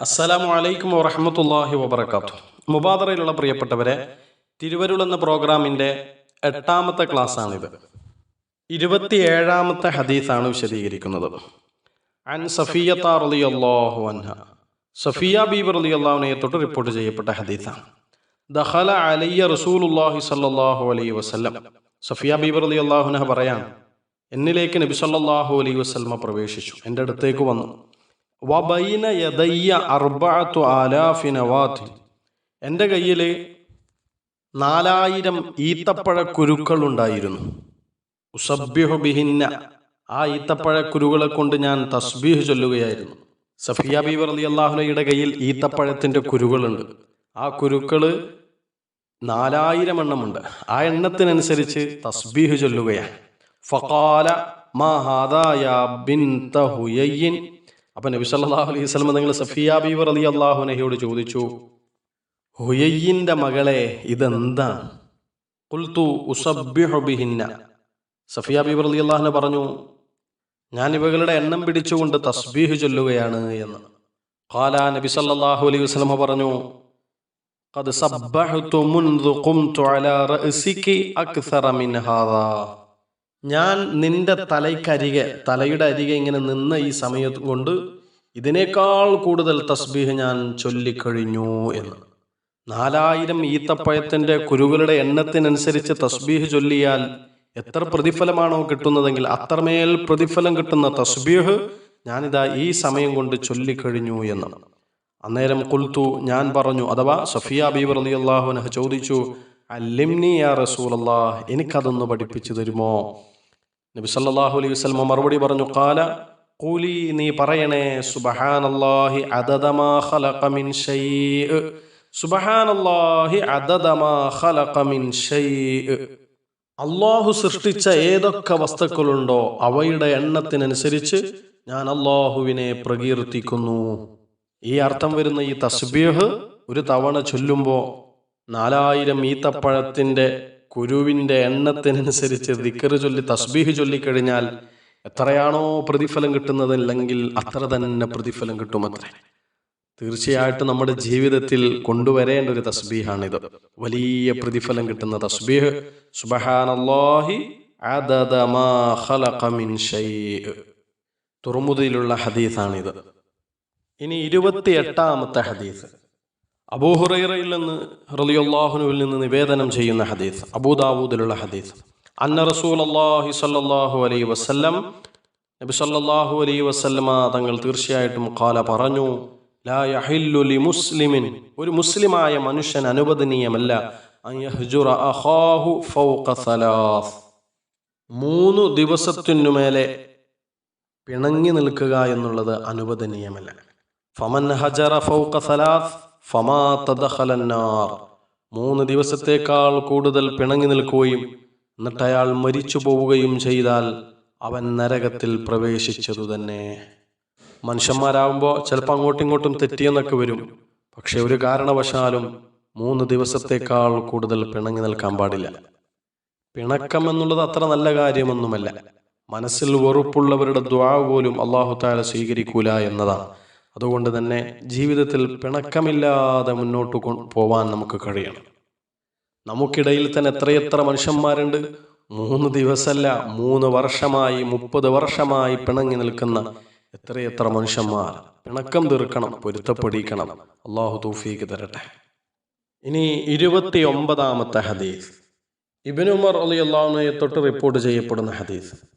അസ്സലാമു അലൈക്കും വറഹമത്തല്ലാഹി വബർക്കാത്തു മുബാദറയിലുള്ള പ്രിയപ്പെട്ടവരെ തിരുവരുൾ എന്ന പ്രോഗ്രാമിന്റെ എട്ടാമത്തെ ക്ലാസ്സാണിത്. ഇരുപത്തിയേഴാമത്തെ ഹദീസാണ് വിശദീകരിക്കുന്നത്. അൻ സഫിയത്ത റളിയല്ലാഹു അൻഹ. സഫിയ ബീബ് റളിയല്ലാഹുവിനെ തൊട്ട് റിപ്പോർട്ട് ചെയ്യപ്പെട്ട ഹദീസാണ്. ദഹല അലിയ റസൂലുള്ളാഹി സ്വല്ലല്ലാഹു അലൈഹി വസല്ലം. സഫിയ ബീബർ റളിയല്ലാഹു അൻഹ പറയാൻ എന്നിലേക്ക് നബി സല്ലല്ലാഹു അലൈഹി വസല്ലമ പ്രവേശിച്ചു. എന്റെ അടുത്തേക്ക് വന്നു. വബൈന യദയ്യ അർബാത്തു ആലാഫി നവാത് എന്റെ കയ്യിൽ നാലായിരം ഈത്തപ്പഴ കുരുക്കൾ ഉണ്ടായിരുന്നു ഉസബ്യഹു ബിഹിന്ന. ആ ഈത്തപ്പഴ കുരുകളെ കൊണ്ട് ഞാൻ തസ്ബീഹ് ചൊല്ലുകയായിരുന്നു. സഫിയ ബീവർ അലി അള്ളാഹുലയുടെ കയ്യിൽ ഈത്തപ്പഴത്തിന്റെ കുരുകളുണ്ട് ആ കുരുക്കൾ നാലായിരം എണ്ണമുണ്ട്. ആ എണ്ണത്തിനനുസരിച്ച് തസ്ബീഹ് ചൊല്ലുകയാണ്. ഫഖാല മാ ഹാദാ യാ ബിൻത ഹുയയ്യിൻ അപ്പൊ നബി സല്ലല്ലാഹു അലൈഹി വസല്ലം നിങ്ങൾ സഫിയ ബീബർ അലി അള്ളാഹുനഹയോട് ചോദിച്ചു ഹുയയ്യിന്റെ മകളെ ഇതെന്താണ് കുൽത്തു ഉസബ്ബിഹു ബിഹിന്ന സഫിയ ബീബർ അലി അള്ളാഹുന പറഞ്ഞു ഞാൻ ഇവകളുടെ എണ്ണം പിടിച്ചുകൊണ്ട് തസ്ബീഹ് ചൊല്ലുകയാണ് എന്ന് ഖാല നബി സല്ലല്ലാഹു അലൈഹി വസല്ലം പറഞ്ഞു قد سبحت منذ قمت على رأسك أكثر من هذا ഞാൻ നിന്റെ തലയ്ക്കരികെ തലയുടെ അരികെ ഇങ്ങനെ നിന്ന ഈ സമയത്ത് കൊണ്ട് ഇതിനേക്കാൾ കൂടുതൽ തസ്ബീഹ് ഞാൻ ചൊല്ലിക്കഴിഞ്ഞു എന്ന്. നാലായിരം ഈത്തപ്പഴത്തിന്റെ കുരുകളുടെ എണ്ണത്തിനനുസരിച്ച് തസ്ബീഹ് ചൊല്ലിയാൽ എത്ര പ്രതിഫലമാണോ കിട്ടുന്നതെങ്കിൽ അത്രമേൽ പ്രതിഫലം കിട്ടുന്ന തസ്ബീഹ് ഞാനിതാ ഈ സമയം കൊണ്ട് ചൊല്ലിക്കഴിഞ്ഞു എന്ന്. അന്നേരം കുൽത്തു ഞാൻ പറഞ്ഞു അഥവാ സഫിയ ബീബർ അലി അള്ളാഹുനഹ് ചോദിച്ചു അല്ലിംനി യാ റസൂലല്ലാ എനിക്കതൊന്ന് പഠിപ്പിച്ചു തരുമോ? നബി സല്ലല്ലാഹു അലൈഹി വസല്ലം മറുപടി പറഞ്ഞു കാല കൂലി നീ പറയണേ സുബ്ഹാനല്ലാഹി അദദമാ ഖലഖ മിൻ ഷൈഅ അദദമാ ഖലഖ മിൻ അള്ളാഹു സൃഷ്ടിച്ച ഏതൊക്കെ വസ്തുക്കളുണ്ടോ അവയുടെ എണ്ണത്തിനനുസരിച്ച് ഞാൻ അള്ളാഹുവിനെ പ്രകീർത്തിക്കുന്നു. ഈ അർത്ഥം വരുന്ന ഈ തസ്ബീഹ് ഒരു തവണ ചൊല്ലുമ്പോൾ നാലായിരം ഈത്തപ്പഴത്തിന്റെ കുരുവിന്റെ എണ്ണത്തിനനുസരിച്ച് ദിക്കറ് ചൊല്ലി തസ്ബീഹ് ചൊല്ലിക്കഴിഞ്ഞാൽ എത്രയാണോ പ്രതിഫലം കിട്ടുന്നതല്ലെങ്കിൽ അത്ര തന്നെ പ്രതിഫലം കിട്ടുമത്രേ. തീർച്ചയായിട്ടും നമ്മുടെ ജീവിതത്തിൽ കൊണ്ടുവരേണ്ട ഒരു തസ്ബീഹാണിത്. വലിയ പ്രതിഫലം കിട്ടുന്ന തസ്ബീഹ്. സുബഹാനല്ലാഹി തുറമുദിയിലുള്ള ഹദീസാണിത്. ഇനി ഇരുപത്തി എട്ടാമത്തെ ഹദീസ്. അബൂഹുറൈറയിൽ നിന്ന് റലിയുല്ലാഹുനുവിൽ നിന്ന് നിവേദനം ചെയ്യുന്ന ഹദീസ് അബൂദാവൂദിലുള്ള ഹദീസ്. അന്ന റസൂൽ അള്ളാഹി സല്ലാഹു അലൈ വസല്ലം നബി സല്ലാഹു അലൈ വസല്ലമ തങ്ങൾ തീർച്ചയായിട്ടും കാല പറഞ്ഞു ലാ യഹില്ലു ലി മുസ്ലിമിൻ. ഒരു മുസ്ലിമായ മനുഷ്യൻ അനുവദനീയമല്ല. മൂന്ന് ദിവസത്തിനു മേലെ പിണങ്ങി നിൽക്കുക എന്നുള്ളത് അനുവദനീയമല്ല. ഫമൻ ഹജറ ഫൗഖ സലാസ് ഫമാ തദഖലന്നാർ. മൂന്ന് ദിവസത്തേക്കാൾ കൂടുതൽ പിണങ്ങി നിൽക്കുകയും എന്നിട്ട് അയാൾ മരിച്ചു പോവുകയും ചെയ്താൽ അവൻ നരകത്തിൽ പ്രവേശിച്ചതു തന്നെ. മനുഷ്യന്മാരാകുമ്പോൾ ചിലപ്പോൾ അങ്ങോട്ടും ഇങ്ങോട്ടും തെറ്റിയെന്നൊക്കെ വരും. പക്ഷെ ഒരു കാരണവശാലും മൂന്ന് ദിവസത്തേക്കാൾ കൂടുതൽ പിണങ്ങി നിൽക്കാൻ പാടില്ല. പിണക്കം എന്നുള്ളത് അത്ര നല്ല കാര്യമൊന്നുമല്ല. മനസ്സിൽ വെറുപ്പുള്ളവരുടെ ദ്വാ പോലും അള്ളാഹു താല സ്വീകരിക്കൂല എന്നതാണ്. അതുകൊണ്ട് തന്നെ ജീവിതത്തിൽ പിണക്കമില്ലാതെ മുന്നോട്ട് പോവാൻ നമുക്ക് കഴിയണം. നമുക്കിടയിൽ തന്നെ എത്രയെത്ര മനുഷ്യന്മാരുണ്ട്? മൂന്ന് ദിവസമല്ല മൂന്ന് വർഷമായി മുപ്പത് വർഷമായി പിണങ്ങി നിൽക്കുന്ന എത്രയെത്ര മനുഷ്യന്മാർ? പിണക്കം തീർക്കണം പൊരുത്തപ്പെടിക്കണം. അള്ളാഹു തൂഫീക്ക് തരട്ടെ. ഇനി ഇരുപത്തി ഒമ്പതാമത്തെ ഹദീസ് ഇബിനുമർ അലി അള്ളാഹുനെ തൊട്ട് റിപ്പോർട്ട് ചെയ്യപ്പെടുന്ന ഹദീസ്.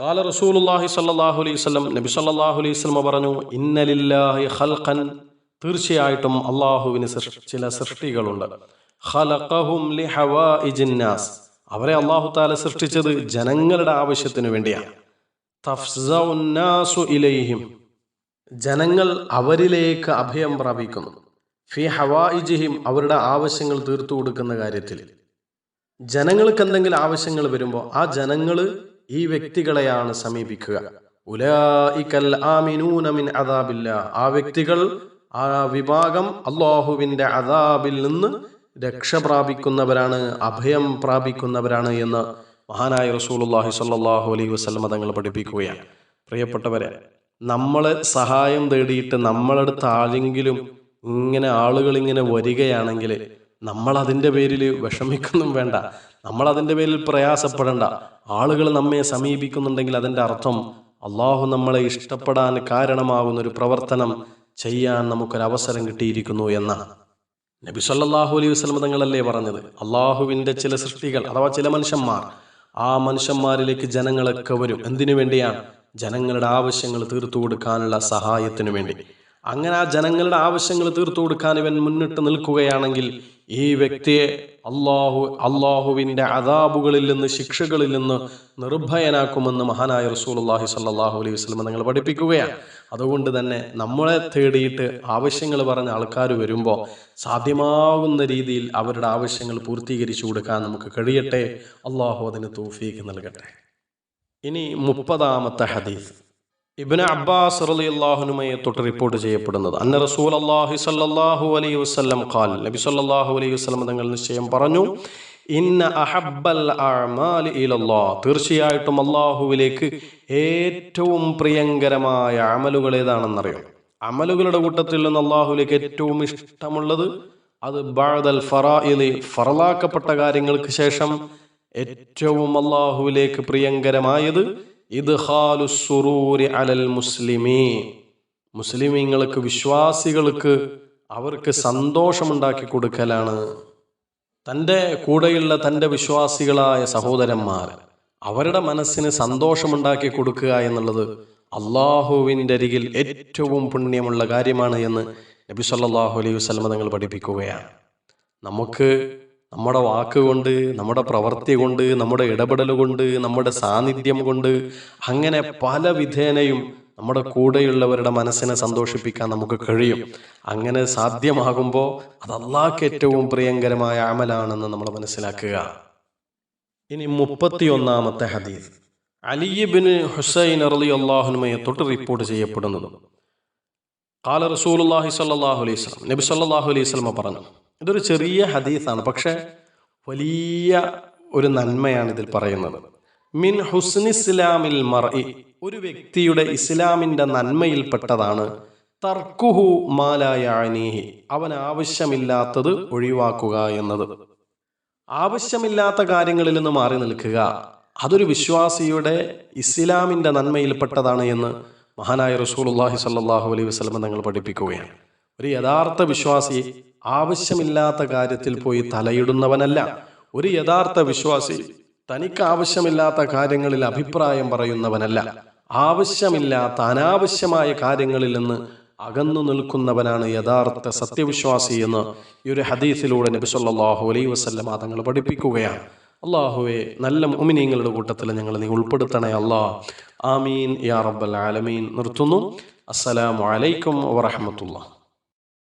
കാല റസൂലുള്ളാഹി സ്വല്ലല്ലാഹു അലൈഹി വസല്ലം നബി സല്ലല്ലാഹു അലൈഹി വസല്ലം പറഞ്ഞു ഇന്നലില്ലാഹി ഖൽഖൻ. തീർച്ചയായിട്ടും അള്ളാഹുവിന് ചില സൃഷ്ടികളുണ്ട്. ഖലഖഹും ലിഹവായിജിൻ നാസ്. അവരെ അള്ളാഹു താല സൃഷ്ടിച്ചത് ജനങ്ങളുടെ ആവശ്യത്തിന് വേണ്ടിയാണ്. തഫ്സഉൻ നാസു ഇലൈഹിം. ജനങ്ങൾ അവരിലേക്ക് അഭയം പ്രാപിക്കുന്നു. ഫി ഹവാഇജിഹിം അവരുടെ ആവശ്യങ്ങൾ തീർത്തു കൊടുക്കുന്ന കാര്യത്തിൽ. ജനങ്ങൾക്ക് എന്തെങ്കിലും ആവശ്യങ്ങൾ വരുമ്പോൾ ആ ജനങ്ങൾ ഈ വ്യക്തികളെയാണ് സമീപിക്കുക. ഉലായിക്കൽ ആമിനൂന മിൻ അദാബില്ല ആ വ്യക്തികൾ ആ വിഭാഗം അള്ളാഹുവിന്റെ അദാബിൽ നിന്ന് രക്ഷ പ്രാപിക്കുന്നവരാണ് അഭയം പ്രാപിക്കുന്നവരാണ് എന്ന് മഹാനായ റസൂലുള്ളാഹി സ്വല്ലല്ലാഹു അലൈഹി വസല്ലം തങ്ങൾ പഠിപ്പിക്കുകയാണ്. പ്രിയപ്പെട്ടവരെ നമ്മളെ സഹായം തേടിയിട്ട് നമ്മളടുത്ത് ആരെങ്കിലും ഇങ്ങനെ ആളുകൾ ഇങ്ങനെ വരികയാണെങ്കിൽ നമ്മൾ അതിന്റെ പേരിൽ വിഷമിക്കൊന്നും വേണ്ട. നമ്മൾ അതിന്റെ പേരിൽ പ്രയാസപ്പെടേണ്ട. ആളുകൾ നമ്മെ സമീപിക്കുന്നുണ്ടെങ്കിൽ അതിന്റെ അർത്ഥം അള്ളാഹു നമ്മളെ ഇഷ്ടപ്പെടാൻ കാരണമാകുന്ന ഒരു പ്രവർത്തനം ചെയ്യാൻ നമുക്കൊരു അവസരം കിട്ടിയിരിക്കുന്നു എന്നാണ്. നബി സല്ലാഹു അലൈഹി വസല്ലം തങ്ങളല്ലേ പറഞ്ഞത്? അള്ളാഹുവിന്റെ ചില സൃഷ്ടികൾ അഥവാ ചില മനുഷ്യന്മാർ ആ മനുഷ്യന്മാരിലേക്ക് ജനങ്ങളൊക്കെ വരും. എന്തിനു വേണ്ടിയാണ്? ജനങ്ങളുടെ ആവശ്യങ്ങൾ തീർത്തു കൊടുക്കാനുള്ള സഹായത്തിനു വേണ്ടി. അങ്ങനെ ആ ജനങ്ങളുടെ ആവശ്യങ്ങൾ തീർത്തു കൊടുക്കാൻ ഇവൻ മുന്നിട്ട് നിൽക്കുകയാണെങ്കിൽ ഈ വ്യക്തിയെ അള്ളാഹു അള്ളാഹുവിന്റെ അതാബുകളിൽ നിന്ന് ശിക്ഷകളിൽ നിന്ന് നിർഭയനാക്കുമെന്ന് മഹാനായ റസൂലുള്ളാഹി സ്വല്ലല്ലാഹു അലൈഹി വസല്ലം നിങ്ങൾ പഠിപ്പിക്കുകയാണ്. അതുകൊണ്ട് തന്നെ നമ്മളെ തേടിയിട്ട് ആവശ്യങ്ങൾ പറഞ്ഞ ആൾക്കാർ വരുമ്പോൾ സാധ്യമാകുന്ന രീതിയിൽ അവരുടെ ആവശ്യങ്ങൾ പൂർത്തീകരിച്ചു കൊടുക്കാൻ നമുക്ക് കഴിയട്ടെ. അള്ളാഹു അതിന് തൂഫീക്ക് നൽകട്ടെ. ഇനി മുപ്പതാമത്തെ ഹദീസ്. ഇബ്നു അബ്ബാസ് അള്ളാഹുനുമായി തൊട്ട് റിപ്പോർട്ട് ചെയ്യപ്പെടുന്നത് അന്ന റസൂൽ അള്ളാഹി സല്ലല്ലാഹു അലൈ വസ്ലം ഖാൽ നബി സല്ലല്ലാഹു അലൈഹി വസ്ലം തങ്ങൾ നിശ്ചയം പറഞ്ഞു ഇന്ന അഹബ്ബൽ തീർച്ചയായിട്ടും അള്ളാഹുവിലേക്ക് ഏറ്റവും പ്രിയങ്കരമായ അമലുകൾ ഏതാണെന്നറിയാം. അമലുകളുടെ കൂട്ടത്തിൽ നിന്ന് അള്ളാഹുലേക്ക് ഏറ്റവും ഇഷ്ടമുള്ളത് അത് ബഅദൽ ഫറാഇലി ഫറലാക്കപ്പെട്ട കാര്യങ്ങൾക്ക് ശേഷം ഏറ്റവും അള്ളാഹുവിലേക്ക് പ്രിയങ്കരമായത് ഇദ്ഹാലു സുറൂരി അലൽ മുസ്ലിമീ. മുസ്ലിമീങ്ങൾക്ക് വിശ്വാസികൾക്ക് അവർക്ക് സന്തോഷമുണ്ടാക്കി കൊടുക്കലാണ്. തന്റെ കൂടെയുള്ള തന്റെ വിശ്വാസികളായ സഹോദരന്മാർ അവരുടെ മനസ്സിന് സന്തോഷമുണ്ടാക്കി കൊടുക്കുക എന്നുള്ളത് അള്ളാഹുവിന്റെ അരികിൽ ഏറ്റവും പുണ്യമുള്ള കാര്യമാണ് എന്ന് നബി സല്ലാഹു അലൈഹി വസ്ലമ തങ്ങൾ പഠിപ്പിക്കുകയാണ്. നമുക്ക് നമ്മുടെ വാക്കുകൊണ്ട് നമ്മുടെ പ്രവൃത്തി കൊണ്ട് നമ്മുടെ ഇടപെടൽ കൊണ്ട് നമ്മുടെ സാന്നിധ്യം കൊണ്ട് അങ്ങനെ പല വിധേനയും നമ്മുടെ കൂടെയുള്ളവരുടെ മനസ്സിനെ സന്തോഷിപ്പിക്കാൻ നമുക്ക് കഴിയും. അങ്ങനെ സാധ്യമാകുമ്പോൾ അത് ഏറ്റവും പ്രിയങ്കരമായ അമലാണെന്ന് നമ്മൾ മനസ്സിലാക്കുക. ഇനി മുപ്പത്തിയൊന്നാമത്തെ ഹദീസ്. അലിബിന് ഹുസൈൻ അറലി അള്ളാഹുനുമയെ തൊട്ട് റിപ്പോർട്ട് ചെയ്യപ്പെടുന്നത്. കാല റസൂലുള്ളാഹി സല്ലാഹു അലൈഹി നബി സല്ലാഹു അലൈഹി സ്വലമ പറഞ്ഞു ഇതൊരു ചെറിയ ഹദീസാണ്. പക്ഷെ വലിയ ഒരു നന്മയാണ് ഇതിൽ പറയുന്നത്. മിൻ ഹുസ്നി ഇസ്ലാമിൽ മർഇ. ഒരു വ്യക്തിയുടെ ഇസ്ലാമിന്റെ നന്മയിൽപ്പെട്ടതാണ്. തർക്കുഹു മാലായാനീഹി അവൻ ആവശ്യമില്ലാത്തത് ഒഴിവാക്കുക എന്നത്. ആവശ്യമില്ലാത്ത കാര്യങ്ങളിൽ നിന്ന് മാറി നിൽക്കുക. അതൊരു വിശ്വാസിയുടെ ഇസ്ലാമിന്റെ നന്മയിൽപ്പെട്ടതാണ് എന്ന് മഹാനായ റസൂലുള്ളാഹി സല്ലാഹു അലൈഹി വസല്ലം തങ്ങൾ പഠിപ്പിക്കുകയാണ്. ഒരു യഥാർത്ഥ വിശ്വാസി ആവശ്യമില്ലാത്ത കാര്യത്തിൽ പോയി തലയിടുന്നവനല്ല. ഒരു യഥാർത്ഥ വിശ്വാസി തനിക്ക് ആവശ്യമില്ലാത്ത കാര്യങ്ങളിൽ അഭിപ്രായം പറയുന്നവനല്ല. ആവശ്യമില്ലാത്ത അനാവശ്യമായ കാര്യങ്ങളിൽ നിന്ന് അകന്നു നിൽക്കുന്നവനാണ് യഥാർത്ഥ സത്യവിശ്വാസി എന്ന് ഈ ഒരു ഹദീസിലൂടെ നബി സല്ലല്ലാഹു അലൈഹി വസ്ല്ലാം തങ്ങൾ പഠിപ്പിക്കുകയാണ്. അള്ളാഹുവെ നല്ല മുമിനീങ്ങളുടെ കൂട്ടത്തിൽ ഞങ്ങൾ നീ ഉൾപ്പെടുത്തണേ അല്ലാ. ആമീൻ. യാ റബ്ബൽ ആലമീൻ. നിർത്തുന്നു. അസ്സലാമു അലൈക്കും വറഹമത്തുള്ള